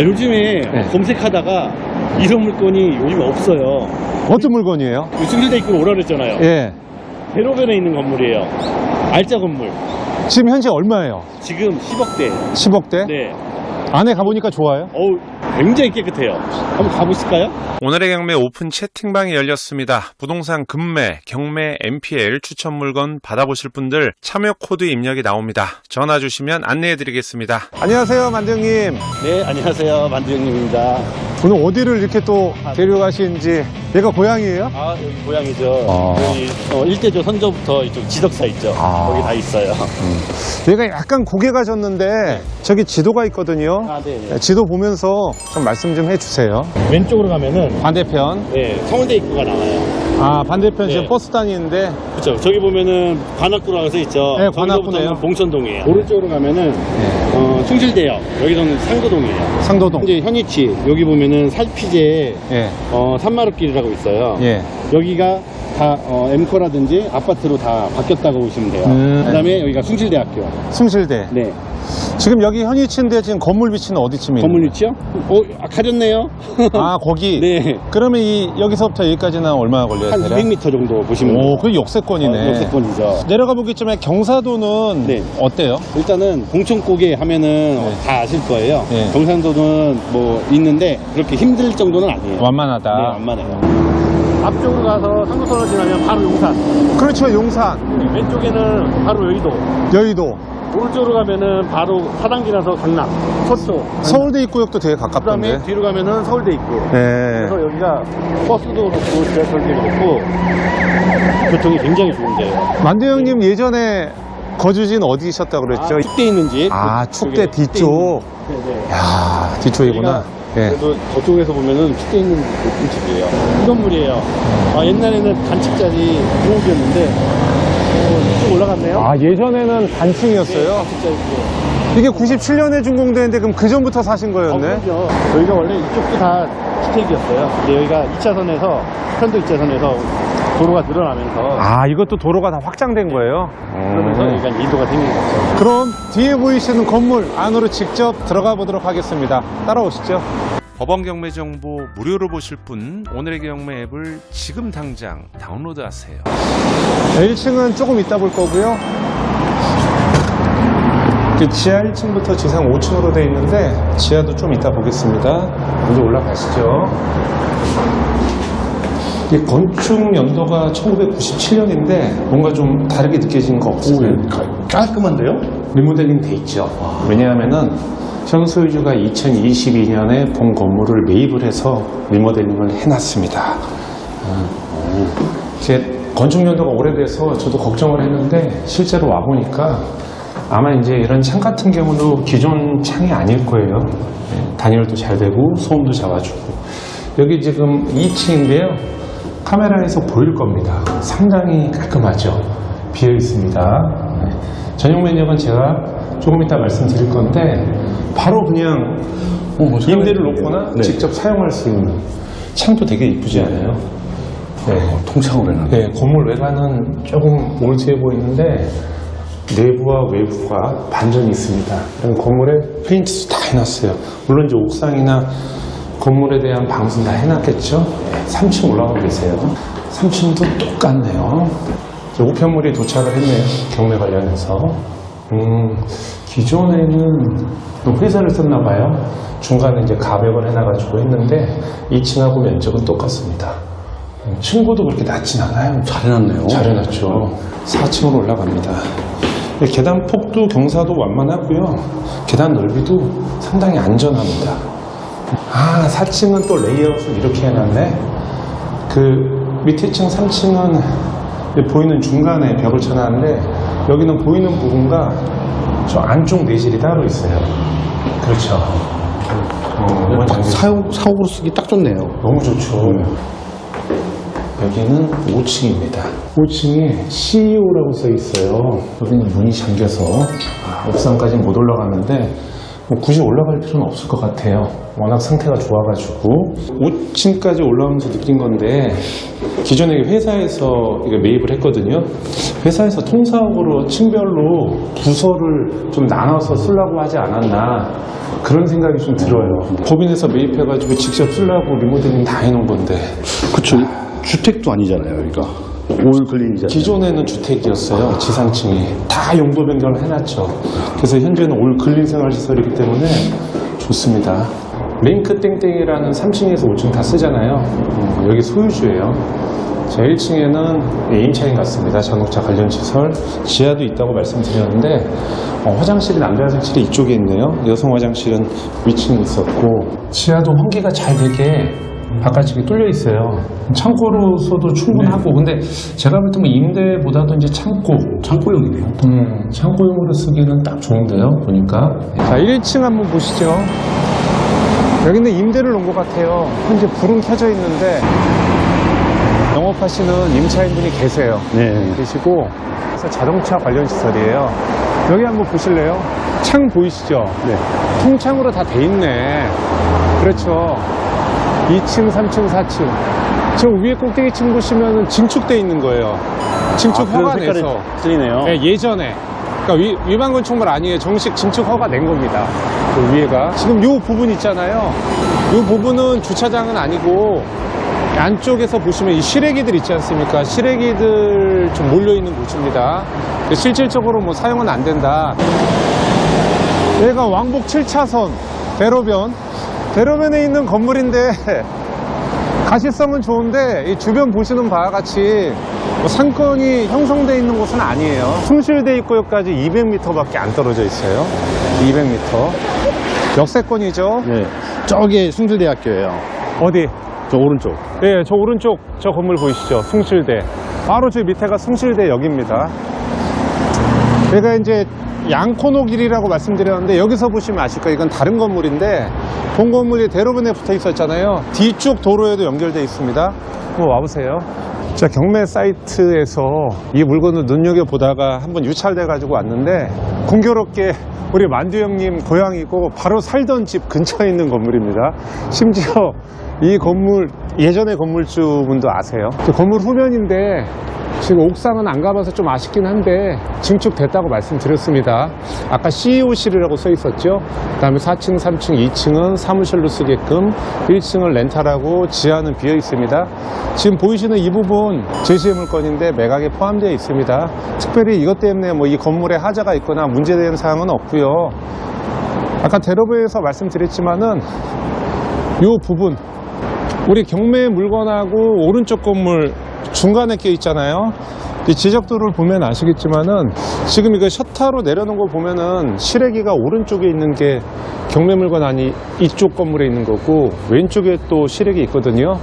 아 요즘에 네. 검색하다가 이런 물건이 요즘 없어요. 어떤 물건이에요? 승질대 입구로 오라 그랬잖아요. 예. 대로변에 있는 건물이에요. 알짜 건물. 지금 현재 얼마예요? 지금 10억대. 10억대? 네. 안에 가보니까 좋아요? 어우, 굉장히 깨끗해요. 한번 가보실까요? 오늘의 경매 오픈 채팅방이 열렸습니다. 부동산 급매, 경매, MPL 추천 물건 받아보실 분들 참여 코드 입력이 나옵니다. 전화 주시면 안내해 드리겠습니다. 안녕하세요, 만정님. 네, 안녕하세요. 만두형님입니다. 오늘 어디를 이렇게 또 데려가시는지. 얘가 고향이에요? 아, 여기 고향이죠. 아. 여기 어, 일대조 선조부터 이쪽 지덕사 있죠. 아. 거기 다 있어요. 얘가 약간 고개 가졌는데 저기 지도가 있거든요. 아, 네. 네, 지도 보면서 좀 말씀 좀 해주세요. 왼쪽으로 가면은 반대편. 네, 성원대 입구가 나와요. 아, 반대편 네. 지금 버스 다니는데. 그렇죠. 저기 보면은 관악구라고 써 있죠. 네, 저기서부터는 관악구네요. 봉천동이에요. 오른쪽으로 가면은 어, 충실대역. 여기서는 상도동이에요. 상도동. 현재 현위치 여기 보면은 살피제 예, 어, 산마루길이라고 있어요. 예. 여기가 다 어, 엠코라든지 아파트로 다 바뀌었다고 보시면 돼요. 음. 그다음에 여기가 숭실대학교. 숭실대. 네. 지금 여기 현위치인데 지금 건물 위치는 어디쯤이에요? 건물 위치요? 어, 아, 가렸네요. 아, 거기? 네. 그러면 이, 여기서부터 여기까지는 얼마나 걸려요? 한 대략? 200m 정도 보시면 돼요. 오, 그 역세권이네. 어, 역세권이죠. 내려가 보겠지만 경사도는 네. 어때요? 일단은 공천고개 하면은 어, 다 아실 거예요. 네. 경상도는 뭐 있는데 그렇게 힘들 정도는 아니에요. 완만하다. 네, 완만해요. 앞쪽으로 가서 상도선을 지나면 바로 용산. 그렇죠, 용산, 왼쪽에는 바로 여의도. 여의도, 오른쪽으로 가면은 바로 사당기 나서 강남, 서초. 서울대 입구역도 되게 그다음에 가깝던데. 뒤로 가면은 서울대 있고. 네. 그래서 여기가 버스도 그렇고 지하철도 그렇고 교통이 굉장히 좋은데요. 만두 형님 예전에 거주지는 어디셨다고 그랬죠? 아, 축대 있는 집. 아, 그- 축대 뒤쪽. 있는- 네, 네. 야 뒤쪽이구나. 예. 그래도 저쪽에서 보면은 축대 있는 높은 집이에요. 이 건물이에요. 아, 옛날에는 단층짜리 부엌이었는데 올라갔네요. 아, 예전에는 단층이었어요? 단층짜리 이게 97년에 준공되는데 그럼 그 전부터 사신 거였네? 그럼요. 여기가 원래 이쪽도 다 주택이었어요. 근데 여기가 2차선에서 편도 2차선에서 도로가 늘어나면서 아, 이것도 도로가 다 확장된 거예요? 그러면서 음. 여기가 인도가 생긴 거죠. 그럼 뒤에 보이시는 건물 안으로 직접 들어가 보도록 하겠습니다. 따라오시죠. 법원 경매 정보 무료로 보실 분 오늘의 경매 앱을 지금 당장 다운로드 하세요. 1층은 조금 이따 볼 거고요. 그 지하 1층부터 지상 5층으로 돼 있는데 지하도 좀 이따 보겠습니다. 먼저 올라가시죠. 이 건축 연도가 1997년인데 뭔가 좀 다르게 느껴지는 거 없으세요? 깔끔한데요? 리모델링 돼 있죠. 왜냐하면은 현 소유주가 2022년에 본 건물을 매입을 해서 리모델링을 해놨습니다. 음. 제 건축 연도가 오래돼서 저도 걱정을 했는데 실제로 와 보니까 아마 이제 이런 창 같은 경우도 기존 창이 아닐 거예요. 네, 단열도 잘 되고 소음도 잡아주고 여기 지금 2층인데요. 카메라에서 보일 겁니다. 상당히 깔끔하죠. 비어 있습니다. 네. 전용 면역은 제가 조금 이따 말씀드릴 건데 바로 그냥 임대를 놓거나 네. 직접 사용할 수 있는 창도 되게 이쁘지 않아요? 네. 통창으로 해놨네. 네, 건물 외관은 조금 올드해 보이는데 내부와 외부가 반전이 있습니다. 건물에 페인트도 다 해놨어요. 물론 이제 옥상이나 건물에 대한 방수는 다 해놨겠죠. 3층 올라가 계세요. 3층도 똑같네요. 우편물이 도착을 했네요. 경매 관련해서. 음, 기존에는 또 회사를 썼나 봐요. 중간에 이제 가벽을 해놔가지고 했는데 2층하고 면적은 똑같습니다. 음, 층고도 그렇게 낮진 않아요. 잘 해놨네요. 잘 해놨죠. 4층으로 올라갑니다. 계단 폭도 경사도 완만하고요. 계단 넓이도 상당히 안전합니다. 아, 4층은 또 레이아웃을 이렇게 해놨네. 그 밑에 층 3층은 보이는 중간에 벽을 쳐놨는데 여기는 보이는 부분과 저 안쪽 내실이 따로 있어요. 그렇죠. 어, 이건 사용, 사옥으로 쓰기 딱 좋네요. 너무 좋죠. 여기는 5층입니다. 5층에 CEO라고 써 있어요. 여기는 문이 잠겨서 아, 옥상까지 못 올라가는데 뭐 굳이 올라갈 필요는 없을 것 같아요. 워낙 상태가 좋아가지고 5층까지 올라오면서 느낀 건데 기존에 회사에서 이거 매입을 했거든요. 회사에서 통사옥으로 층별로 부서를 좀 나눠서 쓰려고 하지 않았나 그런 생각이 좀 들어요. 법인에서 매입해가지고 직접 쓰려고 리모델링 다 해놓은 건데 그쵸. 주택도 아니잖아요, 여기가. 올 근린이잖아요. 기존에는 주택이었어요. 지상층이 다 용도 변경을 해놨죠. 그래서 현재는 올 근린 생활시설이기 때문에 좋습니다. 링크 땡땡이라는 3층에서 5층 다 쓰잖아요. 음, 여기 소유주예요. 자, 1층에는 임차인 같습니다. 자동차 관련 시설. 지하도 있다고 말씀드렸는데 어, 화장실이 남자 화장실이 이쪽에 있네요. 여성 화장실은 위층에 있었고 지하도 환기가 잘 되게 바깥쪽이 뚫려 있어요. 창고로서도 충분하고 근데 제가 볼때뭐 임대보다도 이제 창고 창고용이네요. 음, 창고용으로 쓰기는 딱 좋은데요, 보니까. 자, 1층 한번 보시죠. 여기는 임대를 놓은 것 같아요. 현재 불은 켜져 있는데, 영업하시는 임차인분이 계세요. 네. 계시고, 그래서 자동차 관련 시설이에요. 여기 한번 보실래요? 창 보이시죠? 네. 통창으로 다 돼 있네. 그렇죠. 2층, 3층, 4층. 저 위에 꼭대기층 보시면 증축돼 있는 거예요. 증축 아, 허가 내서. 틀리네요. 네, 예전에. 그러니까 위, 위반 건축물 아니에요. 정식 증축 허가 낸 겁니다. 그 위에가. 지금 요 부분 있잖아요. 요 부분은 주차장은 아니고 안쪽에서 보시면 이 시래기들 있지 않습니까? 시래기들 좀 몰려있는 곳입니다. 실질적으로 뭐 사용은 안 된다. 얘가 왕복 7차선 대로변. 대로변에 있는 건물인데 가시성은 좋은데 이 주변 보시는 바와 같이 뭐 상권이 형성되어 있는 곳은 아니에요. 숭실대 입구역까지 200m밖에 안 떨어져 있어요. 200m. 역세권이죠. 네. 저게 숭실대학교예요. 어디? 저 오른쪽. 네, 저 오른쪽 저 건물 보이시죠? 숭실대. 바로 저 밑에가 숭실대역입니다. 제가 이제 양코노 길이라고 말씀드렸는데 여기서 보시면 아실 거예요. 이건 다른 건물인데 본 건물이 대로변에 붙어 있었잖아요. 뒤쪽 도로에도 연결되어 있습니다. 한번 와보세요. 자, 경매 사이트에서 이 물건을 눈여겨보다가 한번 유찰돼 가지고 왔는데 공교롭게 우리 만두 형님 고향이고 바로 살던 집 근처에 있는 건물입니다. 심지어 이 건물 예전의 건물주분도 아세요. 저 건물 후면인데 지금 옥상은 안 가봐서 좀 아쉽긴 한데 증축됐다고 말씀드렸습니다. 아까 CEO실이라고 써 있었죠. 그 다음에 4층, 3층, 2층은 사무실로 쓰게끔 1층은 렌탈하고 지하는 비어 있습니다. 지금 보이시는 이 부분 제시의 물건인데 매각에 포함되어 있습니다. 특별히 이것 때문에 뭐 이 건물에 하자가 있거나 문제되는 사항은 없고요. 아까 대로부에서 말씀드렸지만은 이 부분 우리 경매 물건하고 오른쪽 건물 중간에 껴 있잖아요. 이 지적도를 보면 아시겠지만은 지금 이거 셔터로 내려놓은 거 보면은 실외기가 오른쪽에 있는 게 경매 물건 아니 이쪽 건물에 있는 거고 왼쪽에 또 실외기 있거든요.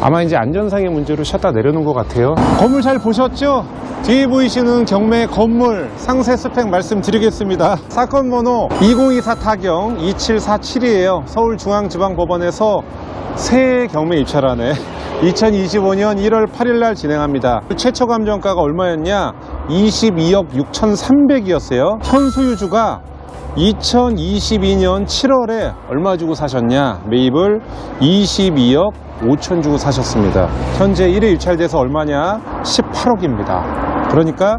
아마 이제 안전상의 문제로 셔터 내려놓은 것 같아요. 건물 잘 보셨죠? 뒤에 보이시는 경매 건물 상세 스펙 말씀드리겠습니다. 사건 번호 2024 타경 2747이에요. 서울중앙지방법원에서 새 경매 입찰안에 2025년 1월 8일 날 진행합니다. 최초 감정가가 얼마였냐? 22억 6,300이었어요. 현 소유주가 2022년 7월에 얼마 주고 사셨냐? 매입을 22억 5천 주고 사셨습니다. 현재 1회 유찰돼서 얼마냐? 18억입니다. 그러니까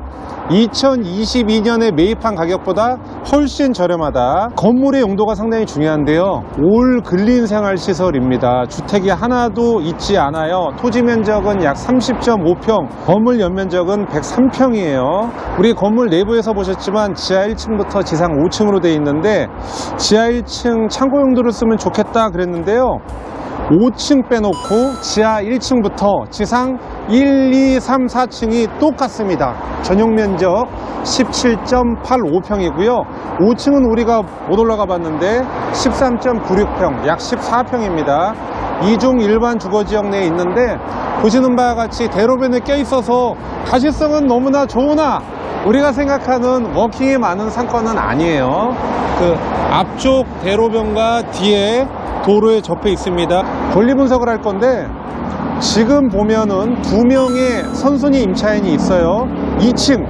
2022년에 매입한 가격보다 훨씬 저렴하다. 건물의 용도가 상당히 중요한데요. 올 근린 생활 시설입니다. 주택이 하나도 있지 않아요. 토지 면적은 약 30.5평, 건물 연면적은 103평이에요. 우리 건물 내부에서 보셨지만 지하 1층부터 지상 5층으로 되어 있는데 지하 1층 창고 용도를 쓰면 좋겠다 그랬는데요. 5층 빼놓고 지하 1층부터 지상 1, 2, 3, 4층이 똑같습니다. 전용 면적 17.85평이고요. 5층은 우리가 못 올라가 봤는데 13.96평, 약 14평입니다. 이중 일반 주거지역 내에 있는데 보시는 바와 같이 대로변에 껴 있어서 가시성은 너무나 좋으나 우리가 생각하는 워킹이 많은 상권은 아니에요. 그 앞쪽 대로변과 뒤에 도로에 접해 있습니다. 권리 분석을 할 건데 지금 보면은 두 명의 선순위 임차인이 있어요. 2층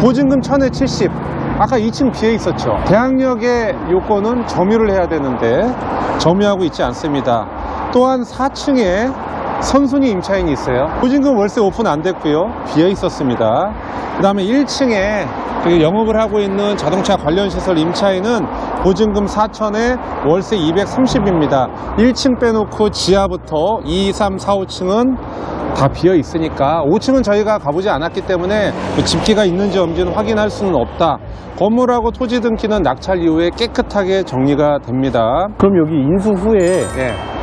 보증금 1000에 70. 아까 2층 비어 있었죠. 대학역의 요건은 점유를 해야 되는데 점유하고 있지 않습니다. 또한 4층에 선순위 임차인이 있어요. 보증금 월세 오픈 안 됐고요. 비어 있었습니다. 그 다음에 1층에 영업을 하고 있는 자동차 관련 시설 임차인은 보증금 4천에 월세 230입니다. 1층 빼놓고 지하부터 2, 3, 4, 5층은 다 비어 있으니까 5층은 저희가 가보지 않았기 때문에 그 집기가 있는지 없는지는 확인할 수는 없다. 건물하고 토지 등기는 낙찰 이후에 깨끗하게 정리가 됩니다. 그럼 여기 인수 후에 예.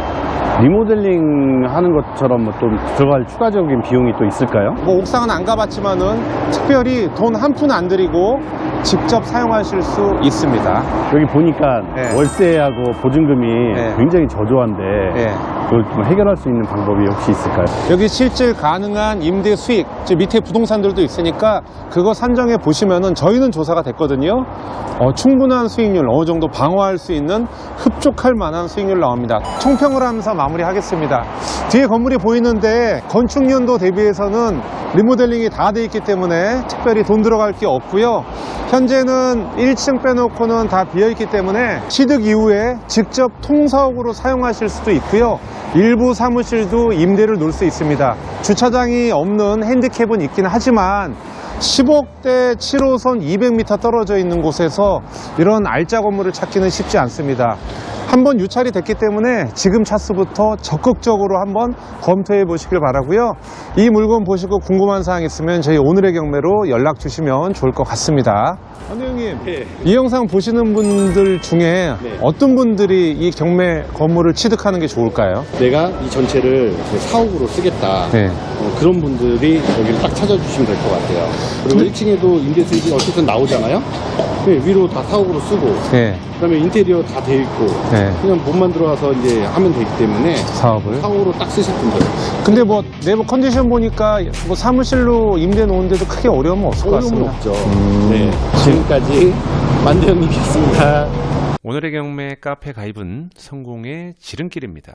리모델링 하는 것처럼 뭐좀 들어갈 추가적인 비용이 또 있을까요? 뭐 옥상은 안 가봤지만은 특별히 돈 한 푼 안 들이고 직접 사용하실 수 있습니다. 여기 보니까 네. 월세하고 보증금이 네. 굉장히 저조한데 예. 그걸 좀 해결할 수 있는 방법이 혹시 있을까요? 여기 실질 가능한 임대 수익, 즉 밑에 부동산들도 있으니까 그거 산정해 보시면은 저희는 조사가 됐거든요. 어, 충분한 수익률, 어느 정도 방어할 수 있는 흡족할 만한 수익률 나옵니다. 총평을 하면서 마무리하겠습니다. 뒤에 건물이 보이는데 건축연도 대비해서는 리모델링이 다 돼 있기 때문에 특별히 돈 들어갈 게 없고요. 현재는 1층 빼놓고는 다 비어 있기 때문에 취득 이후에 직접 통사옥으로 사용하실 수도 있고요. 일부 사무실도 임대를 놓을 수 있습니다. 주차장이 없는 핸디캡은 있긴 하지만 10억대 7호선 200m 떨어져 있는 곳에서 이런 알짜 건물을 찾기는 쉽지 않습니다. 한번 유찰이 됐기 때문에 지금 차수부터 적극적으로 한번 검토해 보시길 바라고요. 이 물건 보시고 궁금한 사항 있으면 저희 오늘의 경매로 연락 주시면 좋을 것 같습니다. 안대 형님, 이 영상 보시는 분들 중에 네. 어떤 분들이 이 경매 건물을 취득하는 게 좋을까요? 내가 이 전체를 그 사옥으로 쓰겠다. 네. 어, 그런 분들이 여기를 딱 찾아주시면 될 것 같아요. 그리고 1층에도 임대 수익이 어쨌든 나오잖아요. 네, 위로 다 사옥으로 쓰고, 네. 그다음에 인테리어 다 돼 있고, 네. 그냥 몸만 들어와서 이제 하면 되기 때문에 사업을. 사옥으로 딱 쓰실 분들. 근데 뭐 내부 컨디션 보니까 뭐 사무실로 임대 놓은데도 크게 어려움은 없을 것 어려움은 같습니다. 없죠. 네. 지금까지 만대현님이었습니다. 오늘의 경매 카페 가입은 성공의 지름길입니다.